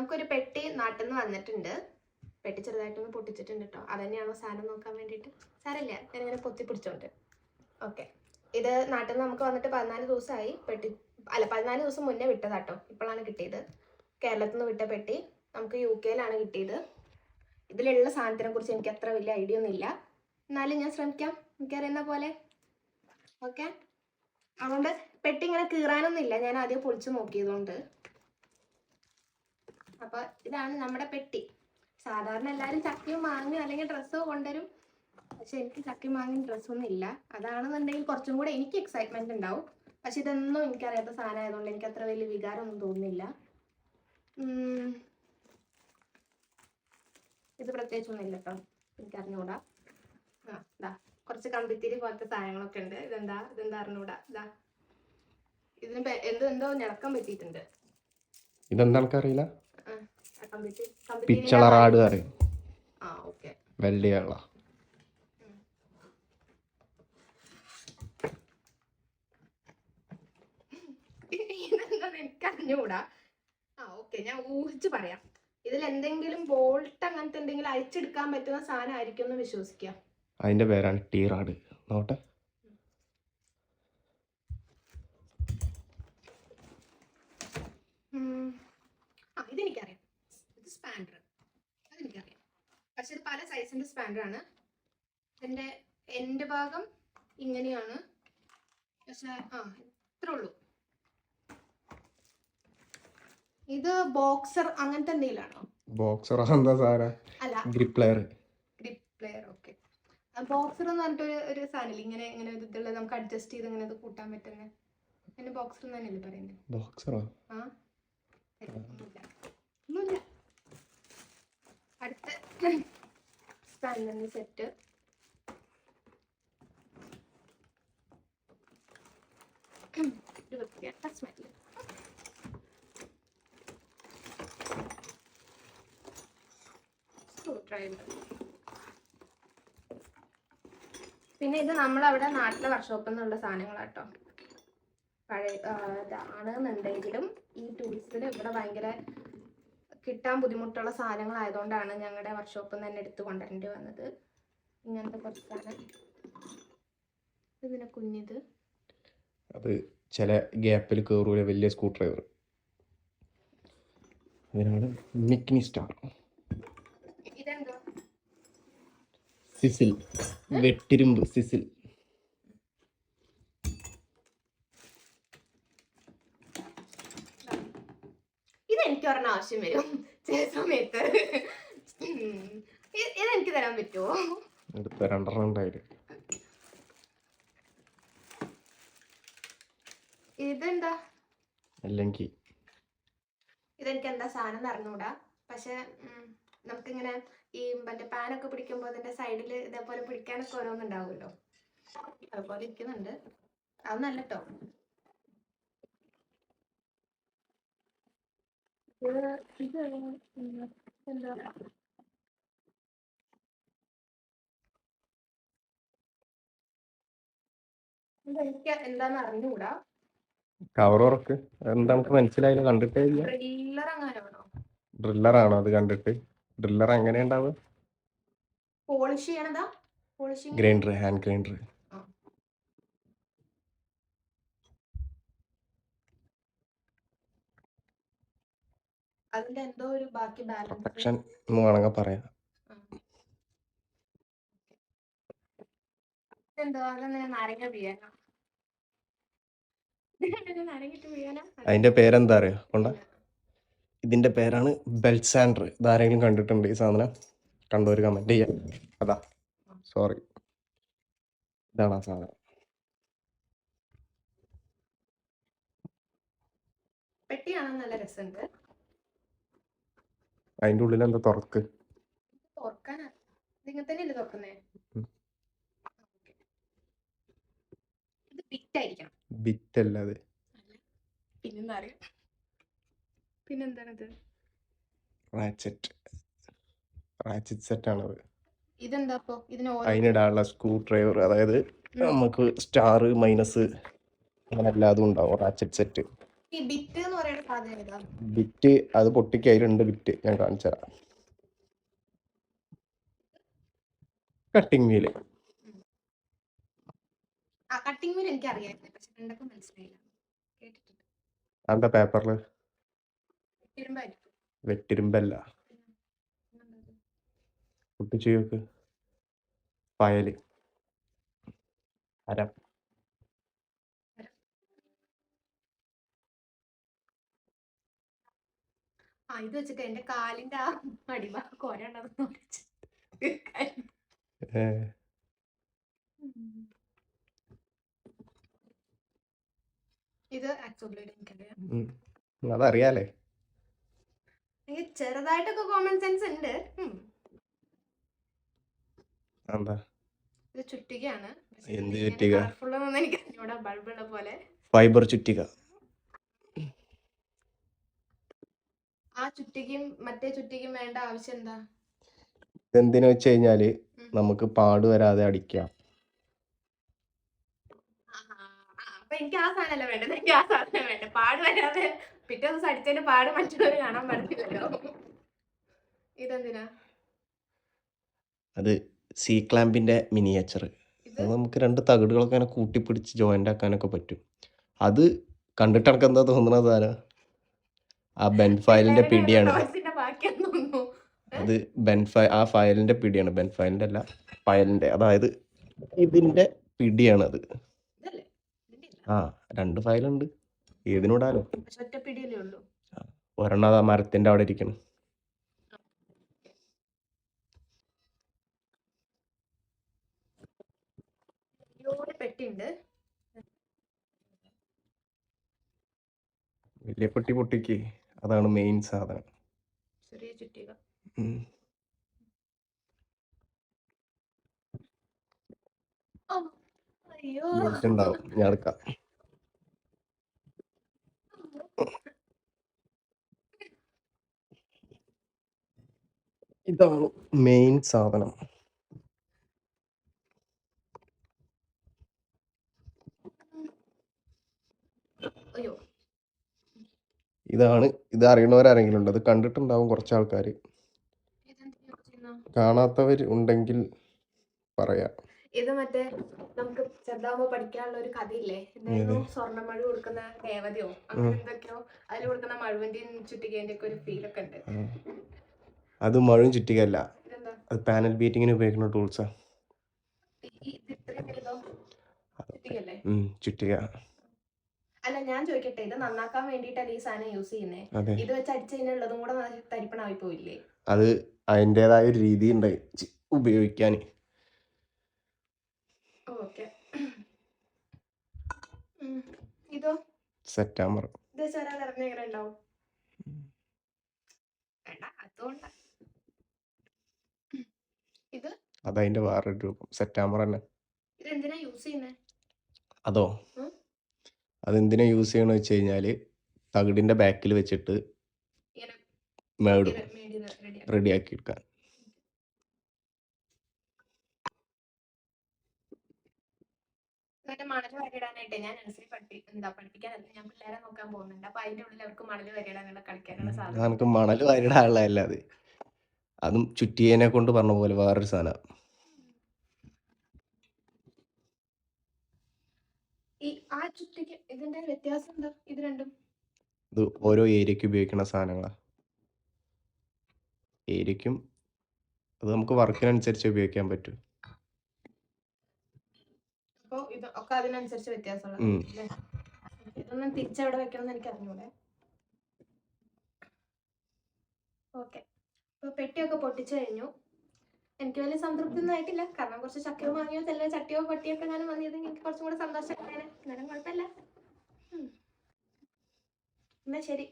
നമുക്കൊരു പെട്ടി നാട്ടിൽ നിന്ന് വന്നിട്ടുണ്ട്. പെട്ടി ചെറുതായിട്ട് ഒന്ന് പൊട്ടിച്ചിട്ടുണ്ട് കേട്ടോ അതന്നെയാണോ സാധനം നോക്കാൻ വേണ്ടിയിട്ട്? സാരമില്ല ഞാനിങ്ങനെ പൊത്തി പിടിച്ചോണ്ട്. ഓക്കെ. ഇത് നാട്ടിൽ നിന്ന് നമുക്ക് വന്നിട്ട് പതിനാല് ദിവസമായി പെട്ടി അല്ല പതിനാല് ദിവസം മുന്നേ വിട്ടതാട്ടോ ഇപ്പോഴാണ് കിട്ടിയത്. കേരളത്തിൽ നിന്ന് വിട്ട പെട്ടി നമുക്ക് യു കെയിലാണ് കിട്ടിയത്. ഇതിലുള്ള സാധനത്തിനെ കുറിച്ച് എനിക്ക് അത്ര വലിയ ഐഡിയ ഒന്നും ഇല്ല. എന്നാലും ഞാൻ ശ്രമിക്കാം. എനിക്കറിയുന്ന പോലെ. ഓക്കെ. അതുകൊണ്ട് പെട്ടി ഇങ്ങനെ കീറാനൊന്നും ഇല്ല. ഞാൻ ആദ്യം പൊളിച്ച് നോക്കിയതുകൊണ്ട്. അപ്പൊ ഇതാണ് നമ്മുടെ പെട്ടി. സാധാരണ എല്ലാവരും ചക്കയും മാങ്ങയും അല്ലെങ്കിൽ ഡ്രസ്സോ കൊണ്ടുവരും. പക്ഷെ എനിക്ക് ചക്കയും മാങ്ങയും ഡ്രസ്സൊന്നും ഇല്ല. അതാണെന്നുണ്ടെങ്കിൽ കുറച്ചും കൂടെ എനിക്ക് എക്സൈറ്റ്മെന്റ് ഉണ്ടാവും. പക്ഷെ ഇതൊന്നും എനിക്കറിയാത്ത സാധനം ആയതുകൊണ്ട് എനിക്ക് അത്ര വലിയ വികാരമൊന്നും തോന്നുന്നില്ല. ഇത് പ്രത്യേകിച്ചൊന്നും ഇല്ല കേട്ടോ. എനിക്ക് അറിഞ്ഞൂടാ. ആ ഇതാ കുറച്ച് കമ്പിത്തിരി പോലത്തെ സാധനങ്ങളൊക്കെ ഉണ്ട്. ഇതെന്താ? ഇതെന്താ അറിഞ്ഞൂടാ? ഇതാ ഇതിന് എന്ത് എന്തോ ഞടക്കം പറ്റിയിട്ടുണ്ട്. ഇതെന്താ എനിക്കറിയില്ല പിച്ചളറാട് പറയും. വെള്ളിയള്ള ഇതെന്താന്ന് എനിക്ക് അറിഞ്ഞുകൂടാ ആ ഓക്കെ ഞാൻ ഊഹിച്ച് പറയാം. ഇതിൽ എന്തെങ്കിലും ബോൾട്ട് അങ്ങനത്തെ എന്തെങ്കിലും അയച്ചെടുക്കാൻ പറ്റുന്ന സാധനം ആയിരിക്കും എന്ന് വിശ്വസിക്കാം. അതിന്റെ പേരാണ് ടീറാട്. നോട്ടെ ഉം. ആ ഇതെനിക്കറിയാം. സൈസിന്റെ സ്പാൻഡർ ആണ്. എന്റെ എൻഡ് ഭാഗം ഇങ്ങനെയാണ്. പക്ഷെ ആ ഇത്രേ ഉള്ളൂ. ഇത് ബോക്സർ അങ്ങനത്തെ എന്തെങ്കിലാണോ ബോക്സർ എന്താ സാധനം അല്ല. Grip plier grip plier okay boxer എന്ന് പറഞ്ഞിട്ട് ഒരു ഒരു സാധനമില്ല ഇങ്ങനെ ഇങ്ങനെ ഒരു ഇതുള്ളത് നമുക്ക് അഡ്ജസ്റ്റ് ചെയ്ത് ഇങ്ങനെ ഇത് കൂട്ടാൻ പറ്റുന്ന. അതിന് ബോക്സർ തന്നെയല്ലേ പറയുന്നത് ബോക്സറോ ആ. ഒന്നുമില്ല. ഒന്നുമില്ല. അടുത്ത. സ്പാൻഡറിന്റെ സെറ്റ്. ഡ്രൈവർ പിന്നെ ഇത് നമ്മളവിടെ നാട്ടിലെ വർക്ക്ഷോപ്പിൽ നിന്നുള്ള സാധനങ്ങളാട്ടോ. പഴയ ഇതാണെന്നുണ്ടെങ്കിലും ഈ ടൂറിസ്റ്റിന് ഇവിടെ ഭയങ്കര കിട്ടാൻ ബുദ്ധിമുട്ടുള്ള സാധനങ്ങളായതുകൊണ്ടാണ് ഞങ്ങളുടെ വർക്ക്ഷോപ്പിൽ നിന്ന് തന്നെ എടുത്തു കൊണ്ടുവരേണ്ടി വന്നത്. ഇങ്ങനത്തെ കുറച്ച് സാധനം ഇതിനെ കുഞ്ഞിത്. അത് ചില ഗ്യാപ്പിൽ കയറൂല വലിയ സ്ക്രൂ ഡ്രൈവർ അതിനാണ് മിക്നി സ്റ്റാർ ഇതെന്തോ? സിസിൽ വെട്ടിരുമ്പ് സിസിൽ ഇതെനിക്ക് ഒരെണ്ണം ആവശ്യം വരും ചില സമയത്ത്. ഇത് ഇതെനിക്ക് തരാൻ പറ്റുമോ എടുത്ത രണ്ടെണ്ണം ഉണ്ടായില്ല? ഇതെന്താ? അല്ലെങ്കിൽ. ഇതെനിക്ക് എന്താ സാധനം അറിഞ്ഞൂടാ പക്ഷെ നമുക്കിങ്ങനെ ഈ മറ്റേ പാനൊക്കെ പിടിക്കുമ്പോൾ അതിന്റെ സൈഡിൽ ഇതേപോലെ പിടിക്കാനൊക്കെ ഓരോന്നുണ്ടാവുമല്ലോ. അതുപോലെ ഇരിക്കുന്നുണ്ട്. അത് നല്ല കേട്ടോ ഇത് ഇത് എന്താ ഇതെനിക്ക് എന്താന്ന് അറിഞ്ഞൂടാ കവർ ഉറക്ക്. എന്താ നമുക്ക് മനസ്സിലായില്ല. കണ്ടിട്ടേ അങ്ങനെയാണോ ഡ്രില്ലറാണോ അത് കണ്ടിട്ട്? ഡ്രില്ലർ എങ്ങനെ ഉണ്ടാവുക? പോളിഷ് ചെയ്യണതാ? ഗ്രൈൻഡർ ഹാൻഡ് ഗ്രൈൻഡർ അതിന്റെ എന്തോ ഒരു ബാക്കി ബാലൻസ് എന്ന് വേണമെങ്കിൽ പറയാം. അതിന്റെ പേരെന്താ അറിയോ? കൊണ്ട. ഇതിന്റെ പേരാണ് ബെൽസാൻഡർ ഇതാരെങ്കിലും കണ്ടിട്ടുണ്ട് ഈ സാധനം? കണ്ടോ ഒരു കമന്റ് ചെയ്യാം. അതാ. സോറി ഇതാണ് ആ സാധനം. പെട്ടിയാണോ? നല്ല രസമുണ്ട്. അതിന്റെ ഉള്ളിൽ എന്താ തുറക്ക്? ബിറ്റ് അല്ല അത് പിന്നെന്താണിത്? റാച്ചറ്റ്. റാച്ചറ്റ് സെറ്റ് ഇതെന്താ അതിനിടാനുള്ള സ്ക്രൂ ഡ്രൈവർ അതായത് നമുക്ക് സ്റ്റാർ മൈനസ് അങ്ങനെ എല്ലാതും ഉണ്ടാവും റാച്ചറ്റ് സെറ്റ്. ബിറ്റ് അതെ പൊട്ടിക്ക് അതിലുണ്ട് ബിറ്റ്. ഞാൻ കാണിച്ചു തരാം. Cutting wheel. കട്ടിംഗ് വീൽ എനിക്ക് പക്ഷെ മനസ്സിലായില്ല. കേട്ടിട്ടുണ്ട്. എന്താ പേപ്പറിൽ വെട്ടിരുമ്പല്ല. പൊട്ടിച്ചു നോക്ക്. പയൽ അര. ആ ഇത് വെച്ചിട്ട് എന്റെ കാലിന്റെ ആ അടിഭാഗം കൊരണ്ടെന്ന് ഇത് എനിക്കറിയാം. അതറിയാലേ. എനിക്ക് ചെറുതായിട്ടൊക്കെ കോമൺ സെൻസ് ഉണ്ട്. എന്താ ഇത് ചുറ്റികയാണ്. എന്ത് ചുറ്റിക? ഫൈബർ ചുറ്റിക. ആ ചുറ്റികയും മറ്റേ ചുറ്റികയും വേണ്ട ആവശ്യം എന്താ? ഇതെന്തിനു വെച്ച് കഴിഞ്ഞാൽ നമുക്ക് പാട് വരാതെ അടിക്കാം. അപ്പൊ എനിക്ക് ആ സാധനമല്ല വേണ്ടത് എനിക്ക് ആ സാധനം വേണ്ട? പാട് വരാതെ പിറ്റേ ദിവസം അടിച്ചതിന്റെ പാട് മറ്റുള്ളവർ കാണാൻ പറ്റില്ലല്ലോ ഇതെന്തിനാ? അത് സി ക്ലാമ്പിന്റെ മിനിയേച്ചർ അത് നമുക്ക് രണ്ട് തകിടുകളൊക്കെ അങ്ങനെ കൂട്ടിപ്പിടിച്ച് ജോയിന്റ് ആക്കാനൊക്കെ പറ്റും. അത് കണ്ടിട്ട് എനിക്ക് എന്താ തോന്നുന്നത് സാധനം? ആ ബെൻ ഫയലിന്റെ പിടിയാണ്. അത് ബെൻ ഫയ ആ ഫയലിന്റെ പിടിയാണ്. ബെൻ ഫയലിന്റെ അല്ല ഫയലിന്റെ അതായത് ഇതിന്റെ പിടിയാണ് അത്. ആ രണ്ട് ഫയലുണ്ട് ഏതിനോടാലോ. ഒരെണ്ണം അത് ആ മരത്തിന്റെ അവിടെ ഇരിക്കണം. പെട്ടിണ്ട് പെട്ടിയുണ്ട്. വലിയ പെട്ടി പൊട്ടിക്ക് അതാണ് മെയിൻ സാധനം. ചെറിയ ചുറ്റിക. ഉണ്ടാവും ഞാൻ എടുക്കാം. ഇതാണ് മെയിൻ സാധനം. അയ്യോ. ഇതാണ് ഇത് അറിയണവരാരെങ്കിലും ഉണ്ട്. അത് കണ്ടിട്ടുണ്ടാവും കുറച്ച് ആൾക്കാർ കാണാത്തവർ ഉണ്ടെങ്കിൽ പറയാം. ഇത് മറ്റേ നമുക്ക് ചെറുതാകുമ്പോ പഠിക്കാനുള്ള ഒരു കഥയില്ലേ? എന്തായിരുന്നു? സ്വർണ സ്വർണമഴ കൊടുക്കുന്ന ദേവതയോ അങ്ങനെ എന്തൊക്കെയോ അതിൽ കൊടുക്കുന്ന മഴുവിന്റെയും ചുറ്റികേന്റെ ഒക്കെ ഒരു ഫീൽ ഒക്കെ ഉണ്ട്. അത് മഴും ചുറ്റികല്ല ഇതെന്താ? അത് പാനൽ ബീറ്റിങ്ങിന് ഉപയോഗിക്കുന്ന ടൂൾസാ ചുറ്റിക. ഞാൻ ചോദിക്കട്ടെ ഇത് നന്നാക്കാൻ വേണ്ടിട്ടല്ലേ ഈ സാധനം യൂസ് ചെയ്യുന്നേ? ഇത് വെച്ച് അടിച്ചു കഴിഞ്ഞാൽ ഉള്ളതും കൂടെ തരിപ്പണമായി തരിപ്പണായി പോയില്ലേ അത് അതിന്റെതായ ഒരു രീതി ഉണ്ട് ഉപയോഗിക്കാൻ. ഓക്കെ. ഇതോ? സെറ്റാമർ ഇത് വെച്ച് ഒരാൾ ഇറങ്ങി എങ്ങനെ ഉണ്ടാവും? വേണ്ട അതുകൊണ്ട്. ഇത്? വേറൊരു രൂപം. തന്നെ ഇത് യൂസ് ചെയ്യുന്നേ? അതോ? ഉം. അതെന്തിനാ യൂസ് ചെയ്യണമെന്ന് വെച്ച് കഴിഞ്ഞാൽ തകിടിന്റെ ബാക്കിൽ വെച്ചിട്ട് മേടും റെഡി റെഡിയാക്കി എടുക്കാൻ മണൽ മണൽ വരയിടാനായിട്ട് ഞാൻ നഴ്സറി പഠിപ്പി എന്താ പഠിപ്പിക്കാനല്ല ഞാൻ പിള്ളേരെ നോക്കാൻ പോകുന്നുണ്ട്. അപ്പൊ അതിന്റെ ഉള്ളിൽ അവർക്ക് മണൽ വരയിടാനുള്ള കളിക്കാനുള്ള സാധനം മണൽ വരയിടാനുള്ള അത്. അതും ചുറ്റിയേനെ കൊണ്ട് പറഞ്ഞ പോലെ വേറൊരു സാധനം ഈ ആ ചുറ്റിക്ക് ഇതിന്റെ വ്യത്യാസം എന്താ? ഇത് രണ്ടും? ഇത് ഓരോ ഏരിയക്ക് ഉപയോഗിക്കുന്ന സാധനങ്ങളാണ് ഏരിയക്കും അത് നമുക്ക് വർക്കിനനുസരിച്ച് ഉപയോഗിക്കാൻ പറ്റും. അപ്പോൾ ഇത് ഒക്കെ അതിനനുസരിച്ച്? ഇതൊന്നും തിരിച്ചെവിടെ വെക്കണം എനിക്ക് അറിഞ്ഞൂടെ. ഓക്കെ. അപ്പൊ പെട്ടിയൊക്കെ പൊട്ടിച്ചു കഴിഞ്ഞു. എനിക്ക് വലിയ സംതൃപ്തി ഒന്നും ആയിട്ടില്ല. കാരണം കുറച്ച് ചക്കയോ മാങ്ങിയോ ചില ചട്ടിയോ പട്ടിയോ ഒക്കെ ഞാൻ വാങ്ങിയത് എനിക്ക് കുറച്ചും കൂടെ സന്തോഷമായിട്ടാണ്. എന്നാലും കുഴപ്പമില്ല. എന്നാ ശരി.